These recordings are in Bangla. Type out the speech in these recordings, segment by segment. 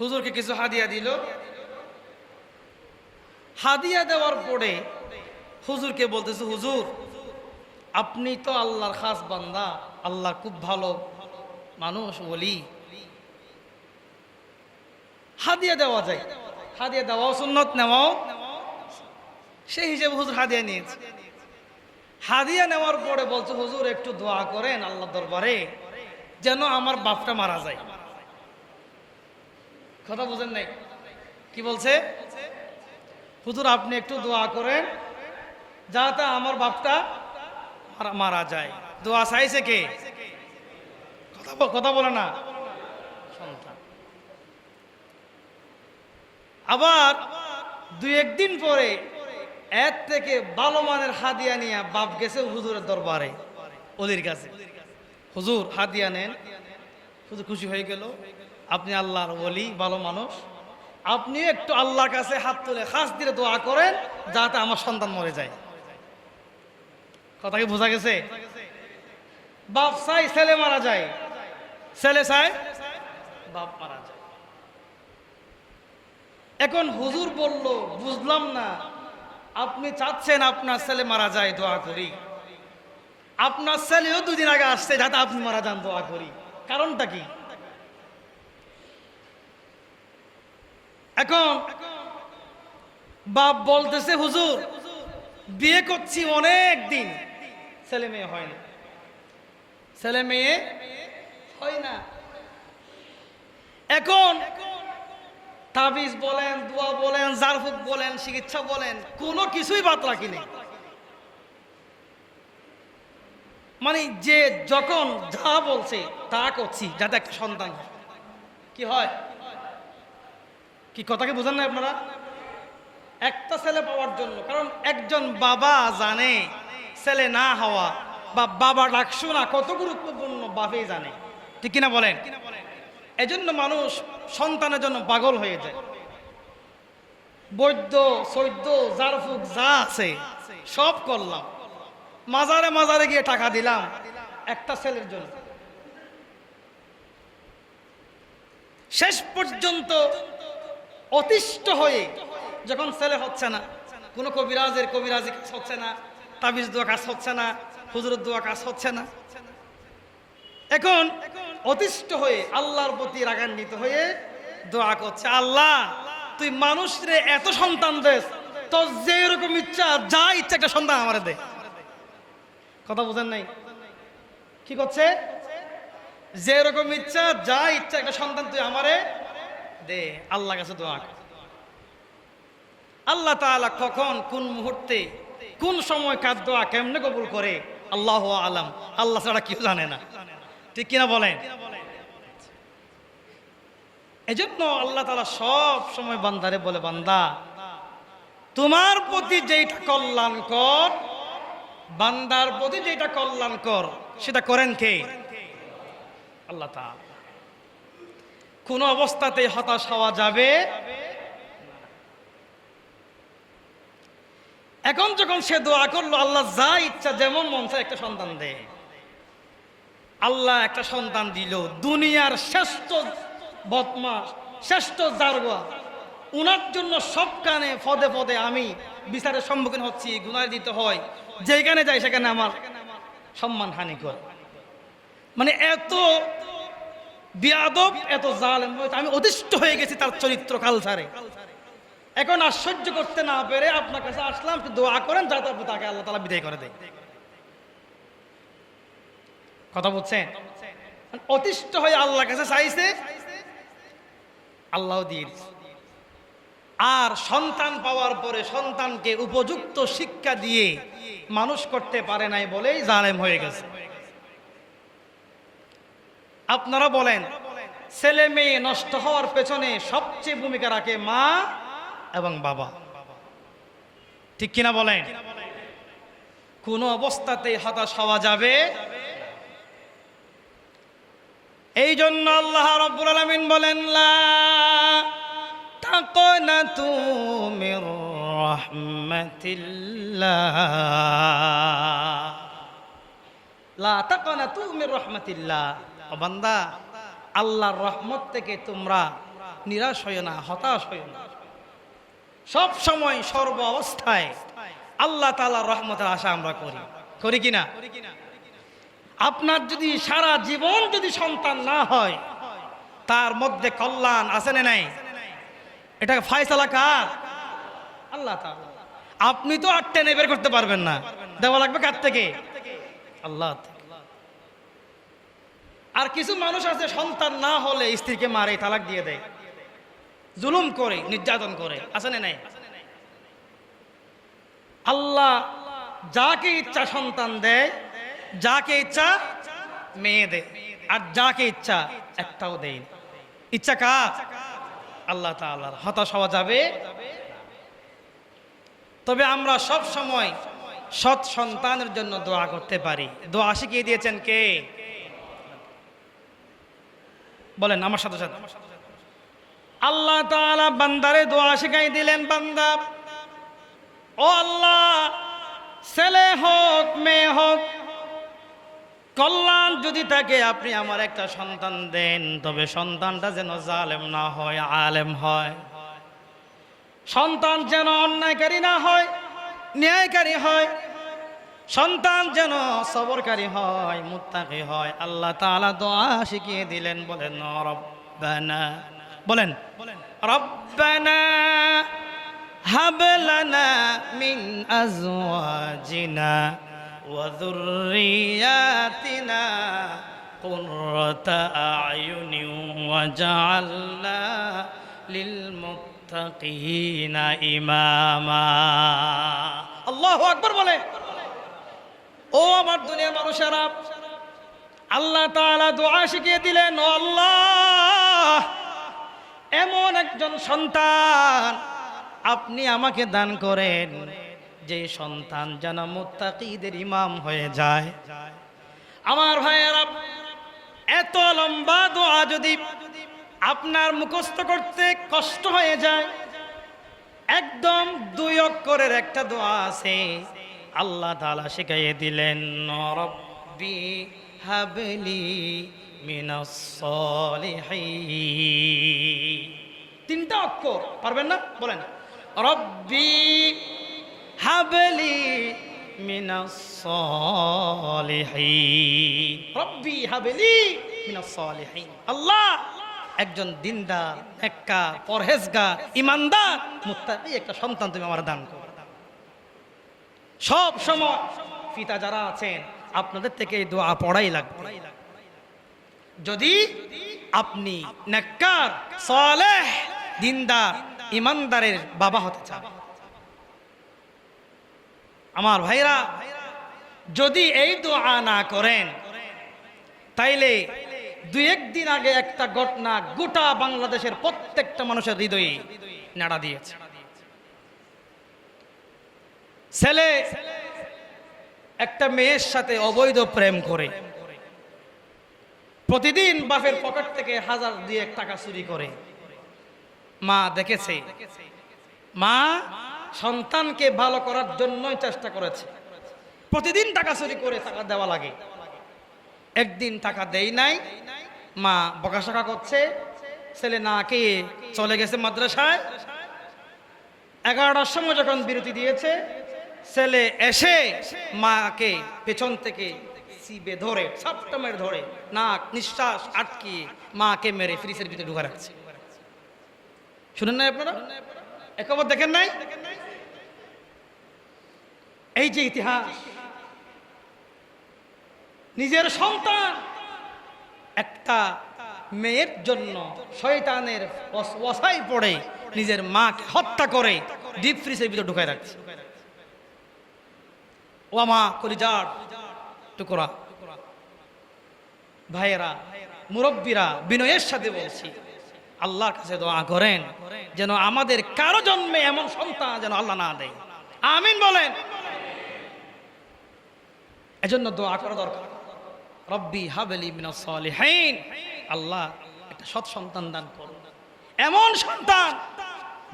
হুজুরকে কিছু হাদিয়া দিল। হাদিয়া দেওয়ার পরে হুজুরকে বলতেছে, হুজুর, আপনি তো আল্লাহর খাস বান্দা, আল্লাহ খুব ভালো মানুষ বলি হাদিয়া দেওয়া যায়। হাদিয়া দেওয়াও সুন্নত, নেওয়াও সেই হিসেবে হুজুর হাদিয়া নিয়েছে। হাদিয়া নেওয়ার পরে বলছে, হুজুর, একটু দোয়া করেন আল্লাহ দরবারে, যেন আমার বাপটা মারা যায়। কথা বুঝেন নাই। কি বলছে? হুজুর, আপনি একটু দোয়া করেন যাতে আমার বাপটা মারা- যায়। দোয়া চাইছে কে? কথা বলে না। আবার দুই একদিন পরে এর থেকে ভালো মানের হাদিয়া নিয়ে বাপ গেছে হুজুরের দরবারে ওদের কাছে। হুজুর, হাদিয়া নেন। হুজুর খুশি হয়ে গেল। আপনি আল্লাহর বলি ভালো মানুষ। আপনি একটু আল্লাহর কাছে হাত তুলে খাস দিয়ে দোয়া করেন, যাতে আমার সন্তান মরে যায়। কথা কি বোঝা গেছে? বাপ চাই ছেলে মারা যায়। ছেলে চাই বাপ মারা যায়। এখন হুজুর বলল, বুঝলাম না, আপনি চাচ্ছেন আপনার ছেলে মারা যায়, দোয়া করি। আপনার ছেলেও দুদিন আগে আসছে, যাতে আপনি মারা যান, দোয়া করি। কারণটা কি? এখন বাপ বলতেছে, হুজুর, বিয়ে করছি অনেক দিন ছেলে মেয়ে হয় না। ছেলে মেয়ে হয় না। এখন তাবিজ বলেন, দোয়া বলেন, জারফুক বলেন, চিকিৎসা বলেন, কোনো কিছুই বাদ রাখি নেই। মানে যে যখন যা বলছে, তা করছি, যাতে একটা সন্তান কি হয়? কি কথাকে বোঝেন না আপনারা? একটা ছেলে পাওয়ার জন্য, কারণ একজন বাবা জানে ছেলে না হওয়া বা বাবা ডাকশো না কত গুরুত্বপূর্ণ বাপেই জানে। ঠিক কিনা বলেন? এজন্য মানুষ সন্তানের জন্য পাগল হয়ে যায়। বৈদ্য, সৈদ্য, জারফুক যা আছে, সব করলাম। মাজারে মাজারে গিয়ে টাকা দিলাম একটা ছেলের জন্য। শেষ পর্যন্ত অতিষ্ঠ হয়ে যখন ছেলে হচ্ছে না, কোনো কবিরাজের কবিরাজি কাজ হচ্ছে না, তাবিজ দোয়া কাজ হচ্ছে না, হুজুরের দোয়া কাজ হচ্ছে না। এখন অতিষ্ঠ হয়ে আল্লাহর প্রতি রাগান্বিত হয়ে দোয়া করছে, আল্লাহ, তুই মানুষ রে, এত সন্তান দেস, তোর যে এরকম ইচ্ছা, যা ইচ্ছা একটা সন্তান আমার দে। কথা বুঝেন নাই? কি করছে? যে এরকম ইচ্ছা, যা ইচ্ছা একটা সন্তান তুই আমারে দে আল্লাহ কাছে দোয়া। আল্লাহ তাআলা কখন, কোন মুহূর্তে, কোন সময় কার দোয়া কেমনে কবুল করে, আল্লাহ আল্লাহ ছাড়া কেউ জানে না। ঠিক কিনা বলেন? এজন্য আল্লাহ তাআলা সব সময় বান্দারে বলে, বান্দা, তোমার প্রতি যেটা কল্যাণকর বান্দার প্রতি যেটা কল্যাণকর সেটা করেন কে? আল্লাহ তাআলা। কোন অবস্থাতে হতাশ হওয়া যাবে এখন যখন সে দোয়া করল, আল্লাহ যা ইচ্ছা যেমন মন চায় একটা সন্তান দে। আল্লাহ একটা সন্তান দিল। দুনিয়ার শ্রেষ্ঠ বদমাস শ্রেষ্ঠ জারগা উনার জন্য সব কানে পদে পদে আমি বিচারের সম্মুখীন হচ্ছি, গুনায় দিতে হয়। যেখানে যাই, সেখানে আমার সম্মান হানি করে। মানে এত বিয়াদব, এত জালেম আমি অতিষ্ঠ হয়ে গেছি তার চরিত্র কালচারে এখন সহ্য করতে না পেরে আপনার কাছে আসলাম দোয়া করেন যাতে আপনি তাকে আল্লাহ তালা বিদায় করে দেয় কথা বলছেন? অতিষ্ঠ হয়ে আল্লাহর কাছে চাইছে আল্লাহ দিয়ে আর সন্তান পাওয়ার পরে সন্তানকে উপযুক্ত শিক্ষা দিয়ে মানুষ করতে পারে নাই বলেই জালেম হয়ে গেছে। আপনারা বলেন, ছেলে মেয়ে নষ্ট হওয়ার পেছনে সবচেয়ে ভূমিকা রাখে মা এবং বাবা। ঠিক কিনা বলেন? কোন অবস্থাতেই হতাশ হওয়া যাবে এই জন্য আল্লাহ রব্বুল আলামিন বলেন তাকনাতু মির রাহমাতিল্লাহ। লা তাকনাতু মির রাহমাতিল্লাহ। বান্দা, আল্লাহর রহমত থেকে তোমরা নিরাশ হইও না, হতাশ হইও না। সব সময় সর্ব অবস্থায় আল্লাহ তাআলার রহমতের আশা আমরা করি। করি কিনা? আপনার যদি সারা জীবন যদি সন্তান না হয়, তার মধ্যে কল্যাণ আছে না নাই? এটা ফায়সালা কার? আল্লাহ আপনি তো আর টেনে বের করতে পারবেন না। দেওয়া লাগবে কার থেকে? আল্লাহ। আর কিছু মানুষ আছে, সন্তান না হলে স্ত্রীকে মারে, তালাক দিয়ে দেয়। জুলুম করে, নির্যাতন করে। আছে না নাই? আল্লাহ যাকে ইচ্ছা সন্তান দেয়, যাকে ইচ্ছা মেয়ে দেয়, আর যাকে ইচ্ছা একটাও দেয় ইচ্ছা কার? আল্লাহ হতাশ হওয়া যাবে? তবে আমরা সব সময় সৎ সন্তানের জন্য দোয়া করতে পারি। দোয়া শিখিয়ে দিয়েছেন কে? বলেন, আমার সাথে সাথে। আল্লাহ তাআলা বান্দারে দোয়া শিখাই দিলেন, বান্দা। ও আল্লাহ, ছেলে হোক, মেয়ে হোক, কল্যাণ যদি থাকে, আপনি আমার একটা সন্তান দেন। তবে সন্তানটা যেন জালেম না হয়, আলেম হয়। সন্তান যেন অন্যায়কারী না হয়, ন্যায়কারী হয় সন্তান যেন সবরকারী হয়, মুত্তাকি হয়, আল্লাহ তাআলা দোয়া শিখিয়ে দিলেন, বলেন রব্বানা বলেন রব্বানা, হাব লানা মিন আজওয়াজিনা ওয়া যুররিয়াতিনা কুররাতা আয়ুনি ওয়াজআলনা লিল মুত্তাকিনা ইমামা। আল্লাহু আকবার বলে ও আমার দুনিয়ার মানুষেরা, আল্লাহ তাআলা দোয়া শিখিয়ে দিলেন আল্লাহ, এমন একজন সন্তান আপনি আমাকে দান করেন, যে সন্তান যেন মুত্তাকিদের ইমাম হয়ে যায়। আমার ভাইয়েরা, এত লম্বা দোয়া যদি আপনার মুখস্থ করতে কষ্ট হয়ে যায়, একদম দুই অক্ষরের একটা দোয়া আছে আল্লাহ তাআলা শিখাইয়ে দিলেন রব্বি হাবলি তিনটা অক্ষর, পারবেন না? বলেন, রব্বি হাবলি রব্বি আল্লাহ একজন দিনদার একটা পরহেজগার, ইমানদার, মুত্তাকি একটা সন্তান তুমি আমার দান করো। সব সময়। পিতা যারা আছেন, আপনাদের থেকে এই দোয়া পড়াই লাগবে। যদি আপনি নেককার দিনদার, ইমানদারের বাবা হতে চান। আমার ভাইরা, যদি এই দোয়া না করেন, তাইলে দুই একদিন আগে একটা ঘটনা গোটা বাংলাদেশের প্রত্যেকটা মানুষের হৃদয়ে নাড়া দিয়েছে। ছেলে একটা মেয়ের সাথে অবৈধ প্রেম করে। প্রতিদিন বাপের পকেট থেকে হাজার দিয়ে টাকা চুরি করে। মা দেখেছে, মা সন্তানকে ভালো করার জন্যই চেষ্টা করেছে। প্রতিদিন টাকা চুরি করে টাকা দেওয়া লাগে। একদিন টাকা দেই নাই, মা বকাশকা করছে, ছেলে না কে চলে গেছে মাদ্রাসায়। এগারোটার সময় যখন বিরতি দিয়েছে ছেলে এসে মাকে পেছন থেকে সিবে ধরে সাপটা মেরে ধরে, নাক, নিঃশ্বাস আটকিয়ে মাকে মেরে ফ্রিজের ভিতরে ঢুকা রাখছে। শুনেন নাই আপনারা? একবার দেখেন নাই? এই যে ইতিহাস, নিজের সন্তান, একটা মেয়ের জন্য শয়তানের ওয়াসাই পড়ে নিজের মাকে হত্যা করে, ডিপ ফ্রিজের ভিতরে ঢুকায় রাখছে। ও কলিজার টুকরা। ভাইয়েরা, মুরব্বীরা, বিনয়ের সাথে বলছি, আল্লাহর কাছে দোয়া করেন যেন আমাদের কারও জন্মে এমন সন্তান যেন আল্লাহ না দেয়। আমিন বলেন। এজন্য দোয়া করা দরকার। রব্বি হাবেলি মিনাস সলিহিন। আল্লাহ একটা সৎ সন্তান দান করুন। এমন সন্তান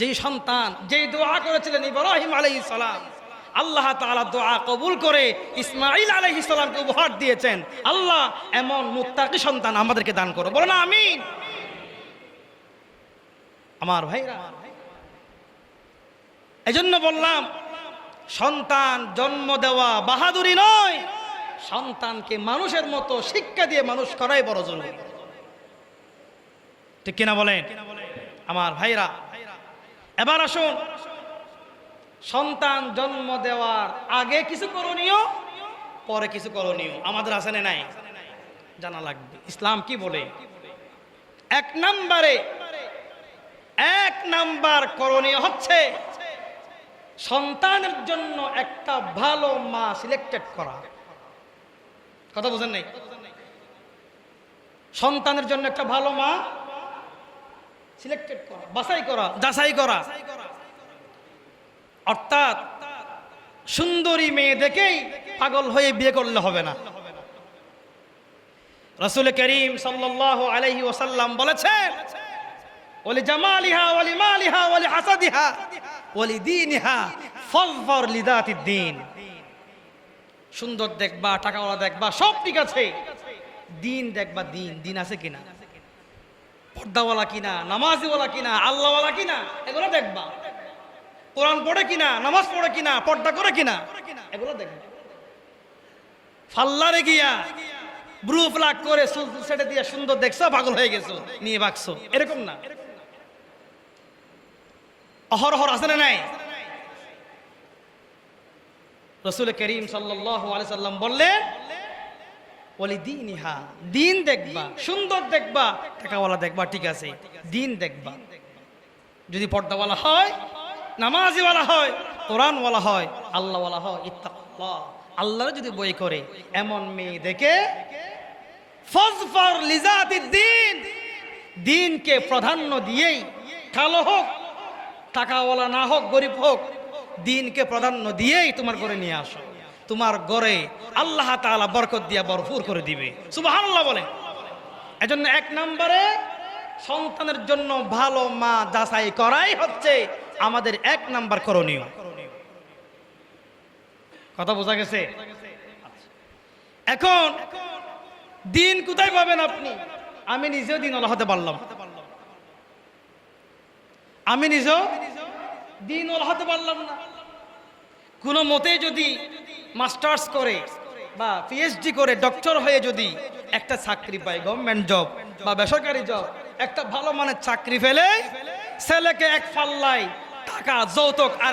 যেই সন্তান যেই দোয়া করেছিলেন ইব্রাহিম আলাইহিস সালাম আল্লাহ তাআলা দোয়া কবুল করে ইসমাইল আলাইহিস সালামকে উপহার দিয়েছেন। আল্লাহ এমন মুত্তাকি সন্তান আমাদেরকে দান করো। বলো না, আমিন। আমার ভাইরা, এজন্য বললাম, সন্তান জন্ম দেওয়া বাহাদুরি নয়, সন্তানকে মানুষের মতো শিক্ষা দিয়ে মানুষ করাই বড় জরুরি ঠিক কিনা বলেন? আমার ভাইরা, এবার আসুন সন্তান জন্ম দেওয়ার আগে কিছু করণীয়, পরে কিছু করণীয়। আমাদের আসেনে নাই? জানা লাগবে। ইসলাম কি বলে? এক নম্বরে, এক নাম্বার করণীয় হচ্ছে সন্তানের জন্য একটা ভালো মা সিলেক্টেড করা। কথা বুঝেন নাই? সন্তানের জন্য একটা ভালো মা সিলেক্টেড করা, বাছাই করা, যাচাই করা। অর্থাৎ সুন্দরী মেয়ে দেখেই পাগল হয়ে বিয়ে করলে হবে না। রসুল করিম সাল্লাহ ওসাল্লাম বলেছেন দিন সুন্দর দেখবা, টাকাওয়ালা দেখবা, সব ঠিক আছে। দিন দেখবা দিন দিন আছে কিনা? পর্দাওয়ালা কিনা, নামাজিওয়ালা কিনা, আল্লাহওয়ালা কিনা, এগুলো দেখবা। কোরআন পড়ে কিনা, নামাজ পড়ে কিনা, পর্দা করে কিনা? এগুলো দেখবা ফাল্লারে গিয়া ব্রু ফ্লাগ করে সেটে দিয়ে সুন্দর দেখছ, পাগল হয়ে গেছো, নিয়ে বাকছো এরকম না। অহরহর আছে না নাই? রসুল করিম সাল্লাম বলি দিন ইহা দিন দেখবা, সুন্দর দেখবা, টাকাওয়ালা দেখবা, ঠিক আছে, দিন দেখবা। যদি পর্দাওয়ালা হয় নামাজিওয়ালা হয়, কোরআনওয়ালা হয়, আল্লাহওয়ালা হয় ইত্তাল্লাহ আল্লাহর যদি বই করে, এমন মেয়ে দেখে দিন দিনকে প্রাধান্য দিয়েই, কালো হোক, টাকাওয়ালা না হোক, গরিব হোক দিনকে প্রাধান্য দিয়েই তোমার ঘরে নিয়ে আসো। তোমার গড়ে আল্লাহ তাআলা বরকত দিয়া বরফুর করে দিবে। সুবহানাল্লাহ বলে। এজন্য এক নম্বরে সন্তানের জন্য ভালো মা যাচাই করাই হচ্ছে আমাদের এক নাম্বার করণীয়। কথা বোঝা গেছে? এখন দিন কোথায় পাবেন আপনি? আমি নিজেও দিন ওলা হতে পারলাম। আমি নিজেও দিন ওলা হতে পারলাম না। কোনো মতে যদি মাস্টার্স করে বা পিএইচডি করে ডক্টর হয়ে যদি একটা চাকরি পায় গভর্নমেন্ট জব বা বেসরকারি জব একটা ভালো মানের চাকরি ফেলে ছেলেকে এক ফাল্লাই টাকা যৌতুক আর